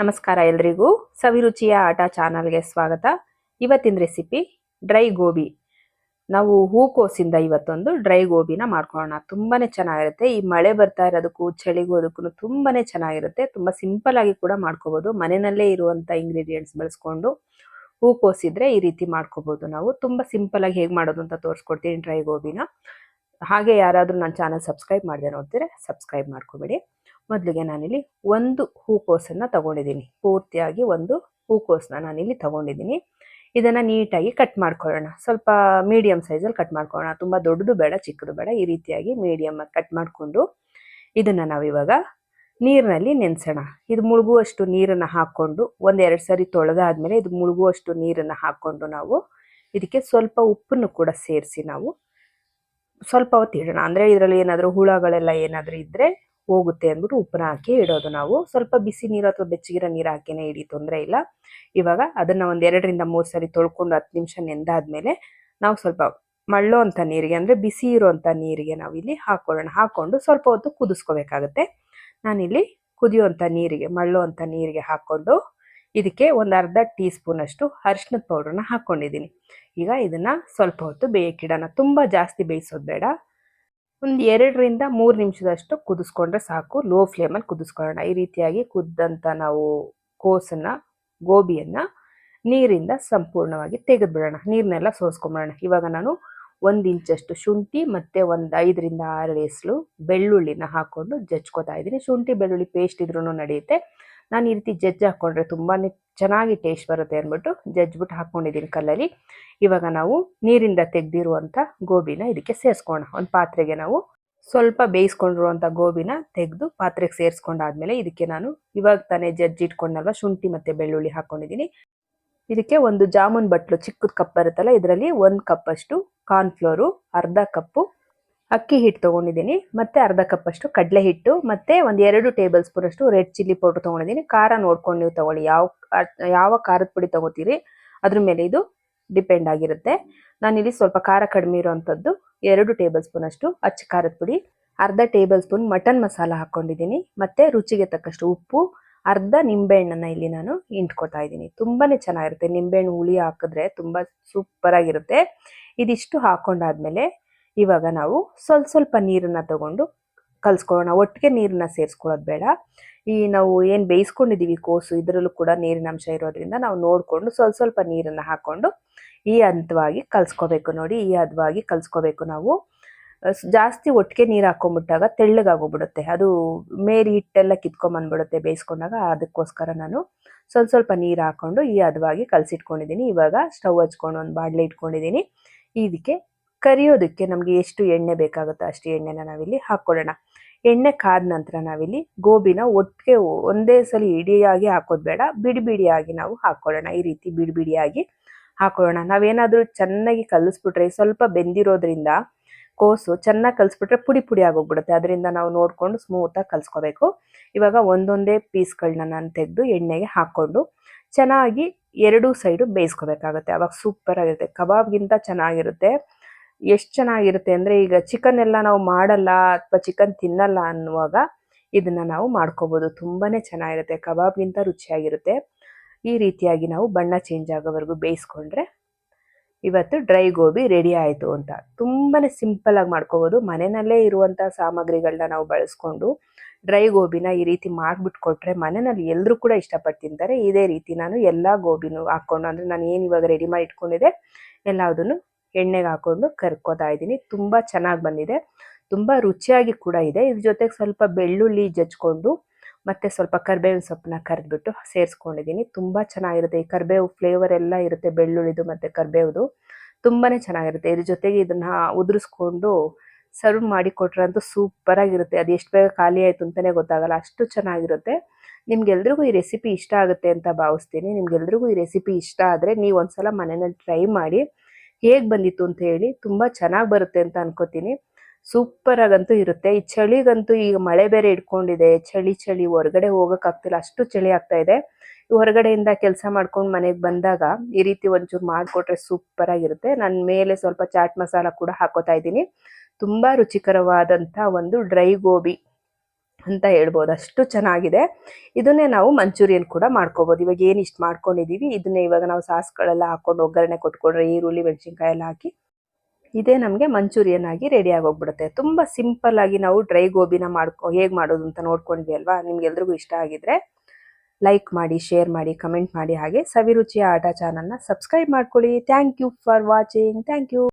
ನಮಸ್ಕಾರ ಎಲ್ರಿಗೂ. ಸವಿರುಚಿಯ ಆಟ ಚಾನಲ್ಗೆ ಸ್ವಾಗತ. ಇವತ್ತಿನ ರೆಸಿಪಿ ಡ್ರೈ ಗೋಬಿ. ನಾವು ಹೂಕೋಸಿಂದ ಇವತ್ತೊಂದು ಡ್ರೈ ಗೋಬಿನ ಮಾಡ್ಕೊಳ್ಳೋಣ. ತುಂಬಾನೇ ಚೆನ್ನಾಗಿರುತ್ತೆ. ಈ ಮಳೆ ಬರ್ತಾ ಇರೋದಕ್ಕೂ, ಚಳಿಗೂ ಅದಕ್ಕೂ ತುಂಬಾನೇ ಚೆನ್ನಾಗಿರುತ್ತೆ. ತುಂಬಾ ಸಿಂಪಲ್ ಆಗಿ ಕೂಡ ಮಾಡ್ಕೋಬೋದು. ಮನೆಯಲ್ಲೇ ಇರುವಂಥ ಇಂಗ್ರೀಡಿಯೆಂಟ್ಸ್ ಬಳಸ್ಕೊಂಡು ಹೂಕೋಸಿದ್ರೆ ಈ ರೀತಿ ಮಾಡ್ಕೋಬೋದು ನಾವು. ತುಂಬಾ ಸಿಂಪಲ್ ಆಗಿ ಹೇಗೆ ಮಾಡೋದು ಅಂತ ತೋರಿಸ್ಕೊಡ್ತೀನಿ ಡ್ರೈ ಗೋಬಿನ. ಹಾಗೆ ಯಾರಾದರೂ ನನ್ನ ಚಾನಲ್ ಸಬ್ಸ್ಕ್ರೈಬ್ ಮಾಡಿದೆ ನೋಡ್ತೀರಾ ಸಬ್ಸ್ಕ್ರೈಬ್ ಮಾಡ್ಕೊಬೇಡಿ. ಮೊದಲಿಗೆ ನಾನಿಲ್ಲಿ ಒಂದು ಹೂಕೋಸನ್ನು ತಗೊಂಡಿದ್ದೀನಿ. ಪೂರ್ತಿಯಾಗಿ ಒಂದು ಹೂಕೋಸನ್ನ ನಾನಿಲ್ಲಿ ತಗೊಂಡಿದ್ದೀನಿ. ಇದನ್ನು ನೀಟಾಗಿ ಕಟ್ ಮಾಡ್ಕೊಳ್ಳೋಣ. ಸ್ವಲ್ಪ ಮೀಡಿಯಮ್ ಸೈಜಲ್ಲಿ ಕಟ್ ಮಾಡ್ಕೊಳ್ಳೋಣ. ತುಂಬ ದೊಡ್ಡದು ಬೇಡ, ಚಿಕ್ಕದು ಬೇಡ. ಈ ರೀತಿಯಾಗಿ ಮೀಡಿಯಮ್ ಕಟ್ ಮಾಡಿಕೊಂಡು ಇದನ್ನು ನಾವಿವಾಗ ನೀರಿನಲ್ಲಿ ನೆನೆಸೋಣ. ಇದು ಮುಳುಗುವಷ್ಟು ನೀರನ್ನು ಹಾಕ್ಕೊಂಡು ಒಂದೆರಡು ಸರಿ ತೊಳೆದಾದ್ಮೇಲೆ ಇದು ಮುಳುಗುವಷ್ಟು ನೀರನ್ನು ಹಾಕ್ಕೊಂಡು ನಾವು ಇದಕ್ಕೆ ಸ್ವಲ್ಪ ಉಪ್ಪನ್ನು ಕೂಡ ಸೇರಿಸಿ ನಾವು ಸ್ವಲ್ಪ ಹೊತ್ತು ಇಡೋಣ ಅಂದರೆ ಇದರಲ್ಲಿ ಏನಾದರೂ ಹುಳಗಳೆಲ್ಲ ಏನಾದರೂ ಇದ್ರೆ ಹೋಗುತ್ತೆ ಅಂದ್ಬಿಟ್ಟು ಉಪ್ಪನ್ನ ಹಾಕಿ ಇಡೋದು ನಾವು. ಸ್ವಲ್ಪ ಬಿಸಿ ನೀರು ಅಥವಾ ಬೆಚ್ಚಗಿರೋ ನೀರು ಹಾಕಿನೇ ಇಡಿ, ತೊಂದರೆ ಇಲ್ಲ. ಇವಾಗ ಅದನ್ನ ಒಂದು ಎರಡರಿಂದ ಮೂರು ಸರಿ ತೊಳ್ಕೊಂಡು ಹತ್ತು ನಿಮಿಷ ನೆಂದಾದ್ಮೇಲೆ ನಾವು ಸ್ವಲ್ಪ ಮಳ್ಳೋ ಅಂತ ನೀರಿಗೆ, ಅಂದ್ರೆ ಬಿಸಿ ಇರುವಂತ ನೀರಿಗೆ ನಾವು ಇಲ್ಲಿ ಹಾಕೊಳ್ಳೋಣ. ಹಾಕೊಂಡು ಸ್ವಲ್ಪ ಹೊತ್ತು ಕುದಿಸ್ಕೋಬೇಕಾಗತ್ತೆ. ನಾನಿಲ್ಲಿ ಕುದಿಯುವಂತ ನೀರಿಗೆ ಮಳ್ಳೋ ಅಂತ ನೀರಿಗೆ ಹಾಕೊಂಡು ಇದಕ್ಕೆ ಒಂದು ಅರ್ಧ ಟೀ ಸ್ಪೂನ್ ಅಷ್ಟು ಅರಿಶಿನದ ಪೌಡ್ರನ್ನ ಹಾಕ್ಕೊಂಡಿದ್ದೀನಿ ಈಗ ಇದನ್ನ ಸ್ವಲ್ಪ ಹೊತ್ತು ಬೇಯಕ್ಕಿಡೋಣ ತುಂಬಾ ಜಾಸ್ತಿ ಬೇಯಿಸೋದು ಬೇಡ. ಒಂದು ಎರಡರಿಂದ ಮೂರು ನಿಮಿಷದಷ್ಟು ಕುದಿಸ್ಕೊಂಡ್ರೆ ಸಾಕು. ಲೋ ಫ್ಲೇಮಲ್ಲಿ ಕುದಿಸ್ಕೊಳ್ಳೋಣ. ಈ ರೀತಿಯಾಗಿ ಕುದ್ದಂಥ ನಾವು ಕೋಸನ್ನ, ಗೋಬಿಯನ್ನ ನೀರಿಂದ ಸಂಪೂರ್ಣವಾಗಿ ತೆಗೆದ್ಬಿಡೋಣ. ನೀರನ್ನೆಲ್ಲ ಸೋಸ್ಕೊಂಬಿಡೋಣ ಇವಾಗ ನಾನು ಒಂದು ಇಂಚಷ್ಟು ಶುಂಠಿ ಮತ್ತು ಒಂದು ಐದರಿಂದ ಆರು ಎಸಲು ಬೆಳ್ಳುಳ್ಳಿನ ಹಾಕ್ಕೊಂಡು ಜಚ್ಕೋತಾ ಇದ್ದೀನಿ. ಶುಂಠಿ, ಬೆಳ್ಳುಳ್ಳಿ ಪೇಸ್ಟ್ ಇದ್ರೂ ನಡೆಯುತ್ತೆ. ನಾನು ಈ ರೀತಿ ಜಜ್ಜಿ ಹಾಕೊಂಡ್ರೆ ತುಂಬಾ ಚೆನ್ನಾಗಿ ಟೇಸ್ಟ್ ಬರುತ್ತೆ ಅಂದ್ಬಿಟ್ಟು ಜಜ್ಬಿಟ್ಟು ಹಾಕೊಂಡಿದ್ದೀನಿ ಕಲ್ಲಲ್ಲಿ. ಇವಾಗ ನಾವು ನೀರಿಂದ ತೆಗೆದಿರುವಂಥ ಗೋಬಿನ ಇದಕ್ಕೆ ಸೇರಿಸ್ಕೋಣ ಒಂದು ಪಾತ್ರೆಗೆ ನಾವು ಸ್ವಲ್ಪ ಬೇಯಿಸ್ಕೊಂಡಿರುವಂಥ ಗೋಬಿನ ತೆಗೆದು ಪಾತ್ರೆಗೆ ಸೇರಿಸ್ಕೊಂಡಾದ್ಮೇಲೆ ಇದಕ್ಕೆ ನಾನು ಇವಾಗ ತಾನೇ ಜಜ್ಜಿ ಇಟ್ಕೊಂಡಲ್ವ? ಶುಂಠಿ ಮತ್ತೆ ಬೆಳ್ಳುಳ್ಳಿ ಹಾಕೊಂಡಿದ್ದೀನಿ ಇದಕ್ಕೆ ಒಂದು ಜಾಮೂನ್ ಬಟ್ಲು ಚಿಕ್ಕದ ಕಪ್ ಬರುತ್ತಲ್ಲ, ಇದರಲ್ಲಿ ಒಂದು ಕಪ್ ಅಷ್ಟು ಕಾರ್ನ್ಫ್ಲೋರು ಅರ್ಧ ಕಪ್ಪು ಅಕ್ಕಿ ಹಿಟ್ಟು ತೊಗೊಂಡಿದ್ದೀನಿ, ಮತ್ತೆ ಅರ್ಧ ಕಪ್ ಅಷ್ಟು ಕಡಲೆ ಹಿಟ್ಟು, ಮತ್ತೆ ಒಂದು ಎರಡು ಟೇಬಲ್ ಸ್ಪೂನಷ್ಟು ರೆಡ್ ಚಿಲ್ಲಿ ಪೌಡರ್ ತಗೊಂಡಿದ್ದೀನಿ. ಖಾರ ನೋಡ್ಕೊಂಡು ನೀವು ತಗೊಳ್ಳಿ. ಯಾವ ಯಾವ ಖಾರದ ಪುಡಿ ತೊಗೋತೀರಿ, ಅದ್ರ ಮೇಲೆ ಇದು ಡಿಪೆಂಡ್ ಆಗಿರುತ್ತೆ. ನಾನಿಲ್ಲಿ ಸ್ವಲ್ಪ ಖಾರ ಕಡಿಮೆ ಇರುವಂಥದ್ದು ಎರಡು ಟೇಬಲ್ ಸ್ಪೂನ್ ಅಷ್ಟು ಅಚ್ಚ ಖಾರದ ಪುಡಿ, ಅರ್ಧ ಟೇಬಲ್ ಸ್ಪೂನ್ ಮಟನ್ ಮಸಾಲ ಹಾಕೊಂಡಿದ್ದೀನಿ, ಮತ್ತು ರುಚಿಗೆ ತಕ್ಕಷ್ಟು ಉಪ್ಪು, ಅರ್ಧ ನಿಂಬೆಹಣ್ಣನ್ನು ಇಲ್ಲಿ ನಾನು ಇಂಟ್ಕೊತಾ ಇದ್ದೀನಿ. ತುಂಬಾ ಚೆನ್ನಾಗಿರುತ್ತೆ. ನಿಂಬೆಹಣ್ಣು ಹುಳಿ ಹಾಕಿದ್ರೆ ತುಂಬ ಸೂಪರಾಗಿರುತ್ತೆ ಇದಿಷ್ಟು ಹಾಕೊಂಡಾದ್ಮೇಲೆ ಇವಾಗ ನಾವು ಸ್ವಲ್ಪ ಸ್ವಲ್ಪ ನೀರನ್ನು ತಗೊಂಡು ಕಲ್ಸ್ಕೊಳ್ಳೋಣ. ಒಟ್ಟಿಗೆ ನೀರನ್ನ ಸೇರಿಸ್ಕೊಳ್ಳೋದು ಬೇಡ. ಈ ನಾವು ಏನು ಬೇಯಿಸ್ಕೊಂಡಿದ್ದೀವಿ ಕೋಸು, ಇದರಲ್ಲೂ ಕೂಡ ನೀರಿನ ಅಂಶ ಇರೋದ್ರಿಂದ ನಾವು ನೋಡಿಕೊಂಡು ಸ್ವಲ್ಪ ಸ್ವಲ್ಪ ನೀರನ್ನ ಹಾಕ್ಕೊಂಡು ಈ ಹಂತವಾಗಿ ಕಲ್ಸ್ಕೋಬೇಕು ನೋಡಿ. ಈ ಹದವಾಗಿ ಕಲ್ಸ್ಕೋಬೇಕು ನಾವು. ಜಾಸ್ತಿ ಒಟ್ಟಿಗೆ ನೀರು ಹಾಕೊಂಡ್ಬಿಟ್ಟಾಗ ತೆಳ್ಳಗಾಗೋಗ್ಬಿಡುತ್ತೆ. ಅದು ಮೇರಿ ಹಿಟ್ಟೆಲ್ಲ ಕಿತ್ಕೊಂಬಂದ್ಬಿಡುತ್ತೆ ಬೇಯಿಸ್ಕೊಂಡಾಗ. ಅದಕ್ಕೋಸ್ಕರ ನಾನು ಸ್ವಲ್ಪ ಸ್ವಲ್ಪ ನೀರು ಹಾಕ್ಕೊಂಡು ಈ ಹದವಾಗಿ ಕಲಸಿಟ್ಕೊಂಡಿದ್ದೀನಿ ಇವಾಗ ಸ್ಟವ್ ಹಚ್ಕೊಂಡು ಒಂದು ಬಾಣಲೆ ಇಟ್ಕೊಂಡಿದ್ದೀನಿ ಇದಕ್ಕೆ ಕರಿಯೋದಕ್ಕೆ ನಮಗೆ ಎಷ್ಟು ಎಣ್ಣೆ ಬೇಕಾಗುತ್ತೋ ಅಷ್ಟು ಎಣ್ಣೆನ ನಾವಿಲ್ಲಿ ಹಾಕ್ಕೊಳ್ಳೋಣ. ಎಣ್ಣೆ ಕಾದ ನಂತರ ನಾವಿಲ್ಲಿ ಗೋಬಿನ ಒಟ್ಟಿಗೆ ಒಂದೇ ಸಲ ಇಡಿಯಾಗಿ ಹಾಕೋದು ಬೇಡ, ಬಿಡಿ ಬಿಡಿಯಾಗಿ ನಾವು ಹಾಕ್ಕೊಳ್ಳೋಣ. ಈ ರೀತಿ ಬಿಡಿ ಬಿಡಿಯಾಗಿ ಹಾಕೊಳ್ಳೋಣ ನಾವೇನಾದ್ರೂ ಚೆನ್ನಾಗಿ ಕಲಿಸ್ಬಿಟ್ರೆ, ಸ್ವಲ್ಪ ಬೆಂದಿರೋದ್ರಿಂದ ಕೋಸು ಚೆನ್ನಾಗಿ ಕಲಿಸ್ಬಿಟ್ರೆ ಪುಡಿ ಪುಡಿ ಆಗೋಗ್ಬಿಡುತ್ತೆ. ಅದರಿಂದ ನಾವು ನೋಡಿಕೊಂಡು ಸ್ಮೂತಾಗಿ ಕಲಿಸ್ಕೋಬೇಕು. ಇವಾಗ ಒಂದೊಂದೇ ಪೀಸ್ಗಳನ್ನ ನಾನು ತೆಗೆದು ಎಣ್ಣೆಗೆ ಹಾಕ್ಕೊಂಡು ಚೆನ್ನಾಗಿ ಎರಡೂ ಸೈಡು ಬೇಯಿಸ್ಕೋಬೇಕಾಗುತ್ತೆ. ಅವಾಗ ಸೂಪರ್ ಆಗಿರುತ್ತೆ. ಕಬಾಬ್ಗಿಂತ ಚೆನ್ನಾಗಿರುತ್ತೆ. ಎಷ್ಟು ಚೆನ್ನಾಗಿರುತ್ತೆ ಅಂದರೆ ಈಗ ಚಿಕನ್ ಎಲ್ಲ ನಾವು ಮಾಡಲ್ಲ ಅಥವಾ ಚಿಕನ್ ತಿನ್ನಲ್ಲ ಅನ್ನುವಾಗ ಇದನ್ನ ನಾವು ಮಾಡ್ಕೋಬೋದು. ತುಂಬಾನೇ ಚೆನ್ನಾಗಿರುತ್ತೆ, ಕಬಾಬ್ಗಿಂತ ರುಚಿಯಾಗಿರುತ್ತೆ. ಈ ರೀತಿಯಾಗಿ ನಾವು ಬಣ್ಣ ಚೇಂಜ್ ಆಗೋವರೆಗೂ ಬೇಯಿಸ್ಕೊಂಡ್ರೆ ಇವತ್ತು ಡ್ರೈ ಗೋಬಿ ರೆಡಿ ಆಯಿತು ಅಂತ. ಸಿಂಪಲ್ ಆಗಿ ಮಾಡ್ಕೋಬೋದು. ಮನೆಯಲ್ಲೇ ಇರುವಂಥ ಸಾಮಗ್ರಿಗಳನ್ನ ನಾವು ಬಳಸ್ಕೊಂಡು ಡ್ರೈ ಗೋಬಿನ ಈ ರೀತಿ ಮಾಡ್ಬಿಟ್ಕೊಟ್ರೆ ಮನೆಯಲ್ಲಿ ಎಲ್ಲರೂ ಕೂಡ ಇಷ್ಟಪಟ್ಟು ತಿಂತಾರೆ. ಇದೇ ರೀತಿ ನಾನು ಎಲ್ಲ ಗೋಬಿನೂ ಹಾಕ್ಕೊಂಡು ಅಂದರೆ ನಾನು ಏನು ಇವಾಗ ರೆಡಿ ಮಾಡಿ ಇಟ್ಕೊಂಡಿದ್ದೆ ಎಲ್ಲದನ್ನು ಎಣ್ಣೆಗೆ ಹಾಕೊಂಡು ಕರ್ಕೋತಾ ಇದ್ದೀನಿ. ತುಂಬ ಚೆನ್ನಾಗಿ ಬಂದಿದೆ. ತುಂಬ ರುಚಿಯಾಗಿ ಕೂಡ ಇದೆ. ಇದ್ರ ಜೊತೆಗೆ ಸ್ವಲ್ಪ ಬೆಳ್ಳುಳ್ಳಿ ಜಜ್ಕೊಂಡು ಮತ್ತು ಸ್ವಲ್ಪ ಕರಿಬೇವಿನ ಸೊಪ್ಪನ್ನ ಕರೆದ್ಬಿಟ್ಟು ಸೇರಿಸ್ಕೊಂಡಿದ್ದೀನಿ. ತುಂಬ ಚೆನ್ನಾಗಿರುತ್ತೆ. ಈ ಕರಿಬೇವು ಫ್ಲೇವರ್ ಎಲ್ಲ ಇರುತ್ತೆ ಬೆಳ್ಳುಳ್ಳಿದು ಮತ್ತು ಕರಿಬೇವ್ದು. ತುಂಬಾ ಚೆನ್ನಾಗಿರುತ್ತೆ. ಇದ್ರ ಜೊತೆಗೆ ಇದನ್ನ ಉದುರಿಸ್ಕೊಂಡು ಸರ್ವ್ ಮಾಡಿ ಕೊಟ್ರೆ ಅಂತೂ ಸೂಪರ್ ಆಗಿರುತ್ತೆ. ಅದು ಎಷ್ಟು ಬೇಗ ಖಾಲಿ ಆಯಿತು ಅಂತಲೇ ಗೊತ್ತಾಗಲ್ಲ. ಅಷ್ಟು ಚೆನ್ನಾಗಿರುತ್ತೆ. ನಿಮ್ಗೆಲ್ರಿಗೂ ಈ ರೆಸಿಪಿ ಇಷ್ಟ ಆಗುತ್ತೆ ಅಂತ ಭಾವಿಸ್ತೀನಿ. ನಿಮ್ಗೆಲ್ರಿಗೂ ಈ ರೆಸಿಪಿ ಇಷ್ಟ ಆದರೆ ನೀವು ಒಂದ್ಸಲ ಮನೆಯಲ್ಲಿ ಟ್ರೈ ಮಾಡಿ. ಹೇಗೆ ಬಂದಿತ್ತು ಅಂತ ಹೇಳಿ ತುಂಬ ಚೆನ್ನಾಗಿ ಬರುತ್ತೆ ಅಂತ ಅನ್ಕೋತೀನಿ. ಸೂಪರ್ ಆಗಂತೂ ಇರುತ್ತೆ. ಈ ಚಳಿಗಂತೂ ಈಗ ಮಳೆ ಬೇರೆ ಇಟ್ಕೊಂಡಿದೆ. ಚಳಿ ಚಳಿ, ಹೊರಗಡೆ ಹೋಗೋಕ್ಕಾಗ್ತಿಲ್ಲ ಅಷ್ಟು ಚಳಿ ಆಗ್ತಾ ಇದೆ. ಹೊರಗಡೆಯಿಂದ ಕೆಲಸ ಮಾಡ್ಕೊಂಡು ಮನೆಗೆ ಬಂದಾಗ ಈ ರೀತಿ ಒಂಚೂರು ಮಾಡಿಕೊಟ್ರೆ ಸೂಪರ್ ಆಗಿರುತ್ತೆ. ನನ್ನ ಮೇಲೆ ಸ್ವಲ್ಪ ಚಾಟ್ ಮಸಾಲ ಕೂಡ ಹಾಕೋತಾ ಇದ್ದೀನಿ. ತುಂಬಾ ರುಚಿಕರವಾದಂಥ ಒಂದು ಡ್ರೈ ಗೋಬಿ. ಅಂತ ಹೇಳ್ಬೋದು. ಅಷ್ಟು ಚೆನ್ನಾಗಿದೆ. ಇದನ್ನೇ ನಾವು ಮಂಚೂರಿಯನ್ ಕೂಡ ಮಾಡ್ಕೋಬೋದು. ಇವಾಗ ಏನು ಇಷ್ಟು ಮಾಡ್ಕೊಂಡಿದ್ದೀವಿ ಇದನ್ನೇ ಇವಾಗ ನಾವು ಸಾಸ್ಗಳೆಲ್ಲ ಹಾಕೊಂಡು ಒಗ್ಗರಣೆ ಕೊಟ್ಕೊಂಡ್ರೆ ಈರುಳ್ಳಿ ಮೆಣಸಿನ್ಕಾಯಿ ಎಲ್ಲ ಹಾಕಿ ಇದೇ ನಮಗೆ ಮಂಚೂರಿಯನ್ ಆಗಿ ರೆಡಿ ಆಗೋಗ್ಬಿಡುತ್ತೆ ತುಂಬ ಸಿಂಪಲ್ ಆಗಿ ನಾವು ಡ್ರೈ ಗೋಬಿನ ಮಾಡ್ಕೊ, ಹೇಗೆ ಮಾಡೋದು ಅಂತ ನೋಡ್ಕೊಂಡ್ವಿ ಅಲ್ವಾ? ನಿಮ್ಗೆಲ್ರಿಗೂ ಇಷ್ಟ ಆಗಿದ್ರೆ ಲೈಕ್ ಮಾಡಿ ಶೇರ್ ಮಾಡಿ ಕಮೆಂಟ್ ಮಾಡಿ ಹಾಗೆ ಸವಿರುಚಿಯ ಆಟ ಚಾನಲ್ನ ಸಬ್ಸ್ಕ್ರೈಬ್ ಮಾಡ್ಕೊಳ್ಳಿ. Thank you for watching thank you